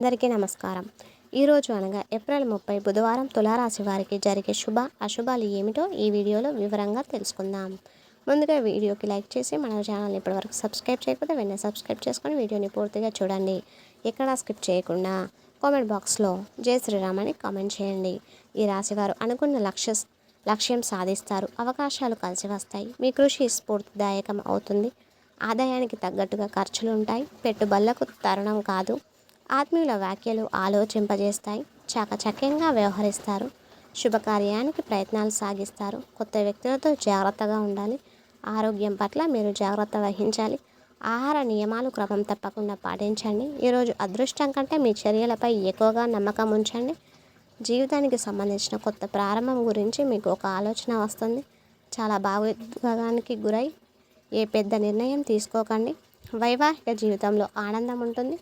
అందరికీ నమస్కారం. ఈరోజు అనగా ఏప్రిల్ ముప్పై బుధవారం తులారాశి వారికి జరిగే శుభ అశుభాలు ఏమిటో ఈ వీడియోలో వివరంగా తెలుసుకుందాం. ముందుగా వీడియోకి లైక్ చేసి మన ఛానల్ని ఇప్పటివరకు సబ్స్క్రైబ్ చేయకపోతే వెంటనే సబ్స్క్రైబ్ చేసుకొని వీడియోని పూర్తిగా చూడండి. ఎక్కడా స్కిప్ చేయకుండా కామెంట్ బాక్స్లో జై శ్రీరామ్ అని కామెంట్ చేయండి. ఈ రాశివారు అనుకున్న లక్ష్య లక్ష్యం సాధిస్తారు. అవకాశాలు కలిసి వస్తాయి. మీ కృషి స్ఫూర్తిదాయకం అవుతుంది. ఆదాయానికి తగ్గట్టుగా ఖర్చులు ఉంటాయి. పెట్టుబడులకు తరుణం కాదు. ఆత్మీయుల వ్యాఖ్యలు ఆలోచింపజేస్తాయి. చాకచక్యంగా వ్యవహరిస్తారు. శుభకార్యానికి ప్రయత్నాలు సాగిస్తారు. కొత్త వ్యక్తులతో జాగ్రత్తగా ఉండాలి. ఆరోగ్యం పట్ల మీరు జాగ్రత్త వహించాలి. ఆహార నియమాలు క్రమం తప్పకుండా పాటించండి. ఈరోజు అదృష్టం కంటే మీ చర్యలపై ఎక్కువగా నమ్మకం ఉంచండి. జీవితానికి సంబంధించిన కొత్త ప్రారంభం గురించి మీకు ఒక ఆలోచన వస్తుంది. చాలా భావోద్వేగానికి గురై ఏ పెద్ద నిర్ణయం తీసుకోకండి. వైవాహిక జీవితంలో ఆనందం ఉంటుంది.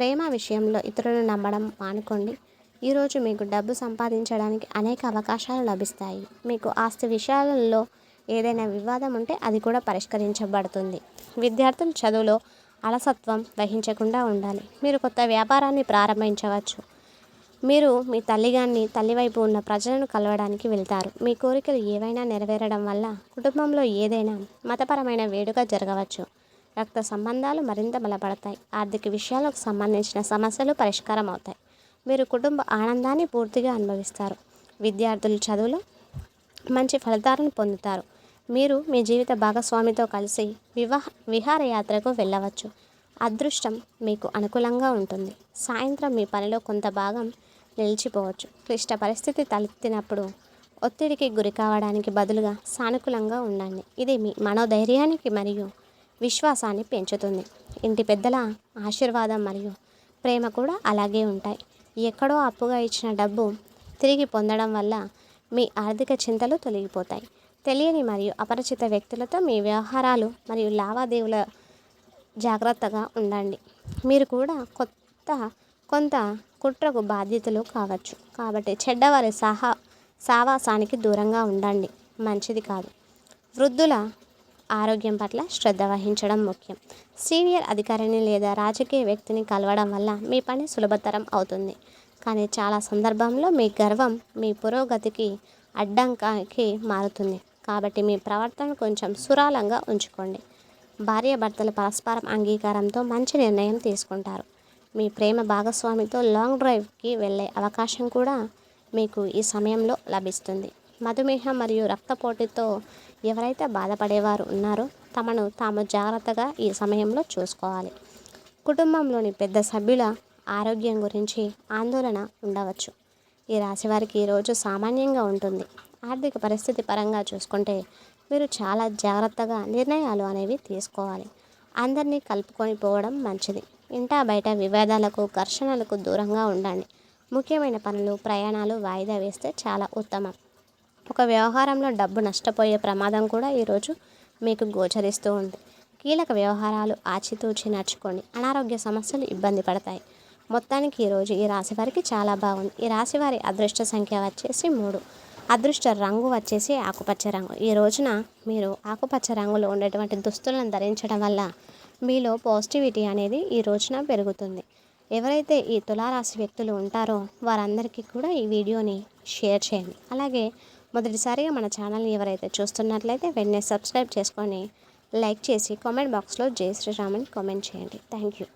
ప్రేమ విషయంలో ఇతరులను నమ్మడం మానుకోండి. ఈరోజు మీకు డబ్బు సంపాదించడానికి అనేక అవకాశాలు లభిస్తాయి. మీకు ఆస్తి విషయాలలో ఏదైనా వివాదం ఉంటే అది కూడా పరిష్కరించబడుతుంది. విద్యార్థులు చదువులో అలసత్వం వహించకుండా ఉండాలి. మీరు కొత్త వ్యాపారాన్ని ప్రారంభించవచ్చు. మీరు మీ తల్లిగాన్ని తల్లివైపు ఉన్న ప్రజలను కలవడానికి వెళ్తారు. మీ కోరికలు ఏవైనా నెరవేరడం వల్ల కుటుంబంలో ఏదైనా మతపరమైన వేడుక జరగవచ్చు. రక్త సంబంధాలు మరింత బలపడతాయి. ఆర్థిక విషయాలకు సంబంధించిన సమస్యలు పరిష్కారం అవుతాయి మీరు కుటుంబ ఆనందాన్ని పూర్తిగా అనుభవిస్తారు. విద్యార్థులు చదువులో మంచి ఫలితాలను పొందుతారు. మీరు మీ జీవిత భాగస్వామితో కలిసి వివాహ విహారయాత్రకు వెళ్ళవచ్చు. అదృష్టం మీకు అనుకూలంగా ఉంటుంది. సాయంత్రం మీ పనిలో కొంత భాగం నిలిచిపోవచ్చు. క్లిష్ట పరిస్థితి తలెత్తినప్పుడు ఒత్తిడికి గురి కావడానికి బదులుగా సానుకూలంగా ఉండండి. ఇది మీ మనోధైర్యానికి మరియు విశ్వాసాన్ని పెంచుతుంది. ఇంటి పెద్దల ఆశీర్వాదం మరియు ప్రేమ కూడా అలాగే ఉంటాయి. ఎక్కడో అప్పుగా ఇచ్చిన డబ్బు తిరిగి పొందడం వల్ల మీ ఆర్థిక చింతలు తొలగిపోతాయి. తెలియని మరియు అపరిచిత వ్యక్తులతో మీ వ్యవహారాలు మరియు లావాదేవీల జాగ్రత్తగా ఉండండి. మీరు కూడా కొత్త కొంత కుట్రకు బాధ్యతలు కావచ్చు. కాబట్టి చెడ్డవారి సహా సావాసానికి దూరంగా ఉండండి. మంచిది కాదు. వృద్ధుల ఆరోగ్యం పట్ల శ్రద్ధ వహించడం ముఖ్యం. సీనియర్ అధికారిని లేదా రాజకీయ వ్యక్తిని కలవడం వల్ల మీ పని సులభతరం అవుతుంది. కానీ చాలా సందర్భంలో మీ గర్వం మీ పురోగతికి అడ్డంకి మారుతుంది. కాబట్టి మీ ప్రవర్తన కొంచెం సురాలంగా ఉంచుకోండి. భార్యాభర్తల పరస్పరం అంగీకారంతో మంచి నిర్ణయం తీసుకుంటారు. మీ ప్రేమ భాగస్వామితో లాంగ్ డ్రైవ్కి వెళ్ళే అవకాశం కూడా మీకు ఈ సమయంలో లభిస్తుంది. మధుమేహం మరియు రక్తపోటుతో ఎవరైతే బాధపడేవారు ఉన్నారో తమను తాము జాగ్రత్తగా ఈ సమయంలో చూసుకోవాలి. కుటుంబంలోని పెద్ద సభ్యుల ఆరోగ్యం గురించి ఆందోళన ఉండవచ్చు. ఈ రాశి వారికి ఈరోజు సామాన్యంగా ఉంటుంది. ఆర్థిక పరిస్థితి పరంగా చూసుకుంటే మీరు చాలా జాగ్రత్తగా నిర్ణయాలు అనేవి తీసుకోవాలి. అందరినీ కలుపుకొని పోవడం మంచిది. ఇంటా బయట వివాదాలకు ఘర్షణలకు దూరంగా ఉండండి. ముఖ్యమైన పనులు ప్రయాణాలు వాయిదా వేస్తే చాలా ఉత్తమం. ఒక వ్యవహారంలో డబ్బు నష్టపోయే ప్రమాదం కూడా ఈరోజు మీకు గోచరిస్తూ ఉంది. కీలక వ్యవహారాలు ఆచితూచి నడుచుకోండి. అనారోగ్య సమస్యలు ఇబ్బంది పడతాయి. మొత్తానికి ఈరోజు ఈ రాశి వారికి చాలా బాగుంది. ఈ రాశి వారి అదృష్ట సంఖ్య వచ్చేసి మూడు. అదృష్ట రంగు వచ్చేసి ఆకుపచ్చ రంగు. ఈ రోజున మీరు ఆకుపచ్చ రంగులో ఉండేటువంటి దుస్తులను ధరించడం వల్ల మీలో పాజిటివిటీ అనేది ఈ రోజున పెరుగుతుంది. ఎవరైతే ఈ తులారాశి వ్యక్తులు ఉంటారో వారందరికీ కూడా ఈ వీడియోని షేర్ చేయండి. అలాగే మొదటిసారిగా మన ఛానల్ని ఎవరైతే చూస్తున్నట్లయితే వెంటనే సబ్స్క్రైబ్ చేసుకొని లైక్ చేసి కామెంట్ బాక్స్లో జై శ్రీరామని కామెంట్ చేయండి. Thank you.